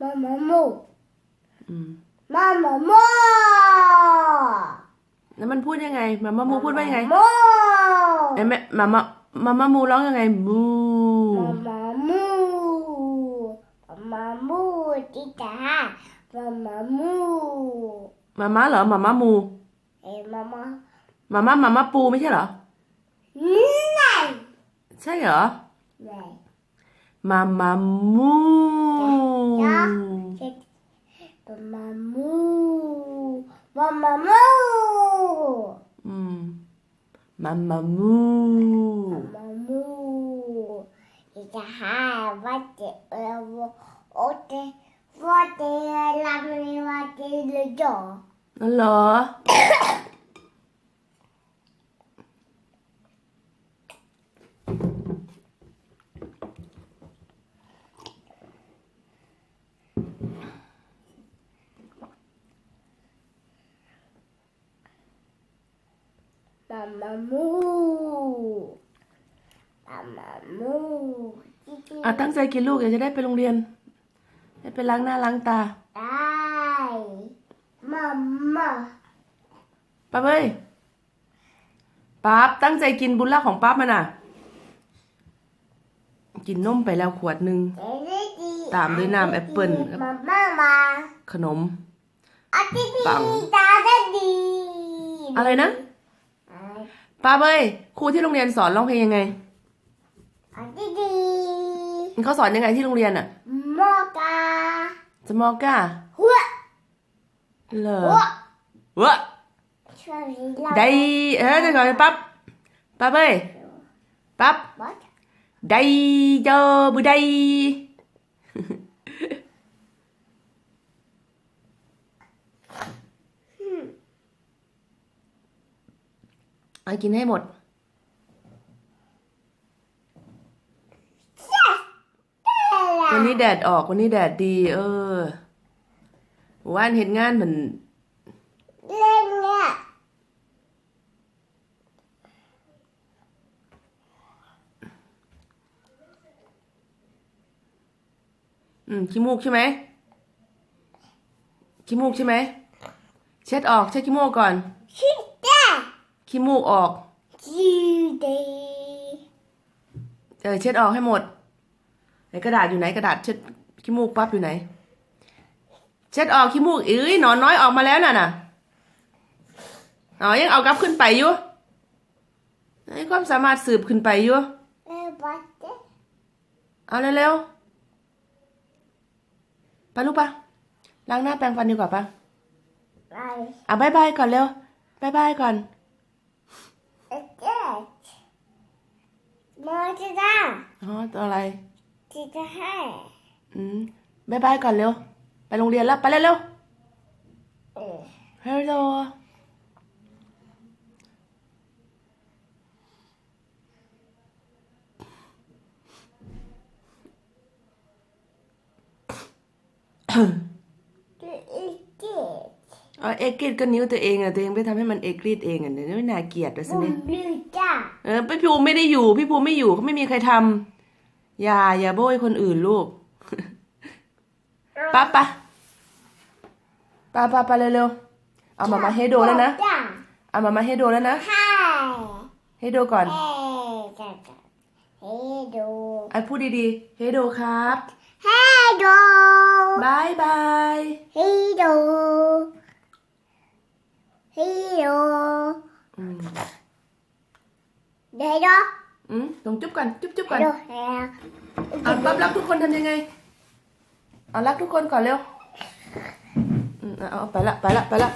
มามามูอืมมามามูแล้วมันพูดยังไงมามามูพูดว่ายังไงมูเอ้ยแม่มามามามามูร้องยังไงมูมามามูมามามูจิตามามามูมาม่าเหรอมาม่ามูเอ้มามามาม่ามาม่าปูไม่ใช่เหรอไหนใช่เหรอไหนมามามูจ๊ะมามามูมามามูอืมมามามูมามูจิตาว่าเจเอวโอเตว่าเตลา มีว่าเตเลยจ่อนั่นเหรอมามามูมามามูจิจิอะตั้งใจกินลูกเดี๋ยวจะได้ไปโรงเรียนได้ไปล้างหน้าล้างตาได้มามาป๊าเอ้ยป๊าบตั้งใจกินบุญล่าของป๊าบมันอะ กินนมไปแล้วขวดหนึ่งเจดีดีตามด้วยน้ำแอปเปิ้ลครับมามามาขนมอาทิตย์ปังดีตาได้ดีอะไรนะ ป๊าบเอ้ยครูที่โรงเรียนสอนร้องเพลงยังไงอาทิตย์ดีเขาสอนยังไงที่โรงเรียนอะมอกาจะมอก้าหัวเหรอหัววะช่วยเราได้เออเดี๋ยวก่อนปั๊บปั๊บเอ้ยปั๊บบัดได้เจอบุได้ เอา กินให้หมด วันนี้แดดออกวันนี้แดดดี เออว่านเห็นงานเหมือนเล่นเนี่ยอืมขี้มูกใช่ไหมขี้มูกใช่ไหมเช็ดออกเช็ดขี้มูกก่อนชิดเด้ ขี้มูกออกจีเดเออเช็ดออกให้หมดไหนกระดาษอยู่ไหนกระดาษเช็ดขี้มูกปั๊บอยู่ไหน เช็ดออกขี้มูกเอ้ยหนอนน้อยออกมาแล้วน่ะน่ะอ๋อยังเอากลับขึ้นไปอยู่ไอ้ความสามารถสืบขึ้นไปอยู่เล่นบัดเด้เอาเร็วๆไปลูกปะล้างหน้าแปรงฟันดีกว่าปะไปอะบายบายก่อนเร็วบายบายก่อนเอ็ดเอ็ดมาจะได้อ๋อตัวอะไรที่จะให้อืมบายบายก่อนเร็ว ไปโรงเรียนแล้วไปเร็วเออๆฮัลโหลจะอีกเจ็ดเอาเอกรีดก็นิ้วตัวเองอะตัวเองไปทำให้มันเอกรีดเองอะเดี๋ยวไม่น่าเกลียดด้วยสิบุเนี่ยมลือจ้า เออพี่ภูไม่ได้อยู่ พี่ภูไม่อยู่เขาไม่มีใครทำอย่า อย่าโบยคนอื่นลูกปะปะปะปะปะเร็วๆเอามามาให้โดแล้วนะจ้าเอามามาให้โดแล้วนะให้ให้โดก่อนเฮ้จ้าจ้าเฮ้ดูไอ้พูดดีๆให้โดครับเฮ้ดูบายบายเฮ้ดูเฮ้ดูอืมเดี๋ ยวดูอืมลงจุ๊บก่อนจุ๊บจุ๊บก่อนดูเฮ้เอาปั๊บรักทุกคนทำยังไงเอารักทุกคนก่อนเร็วอืมเอาเอาไปละไปละไปละ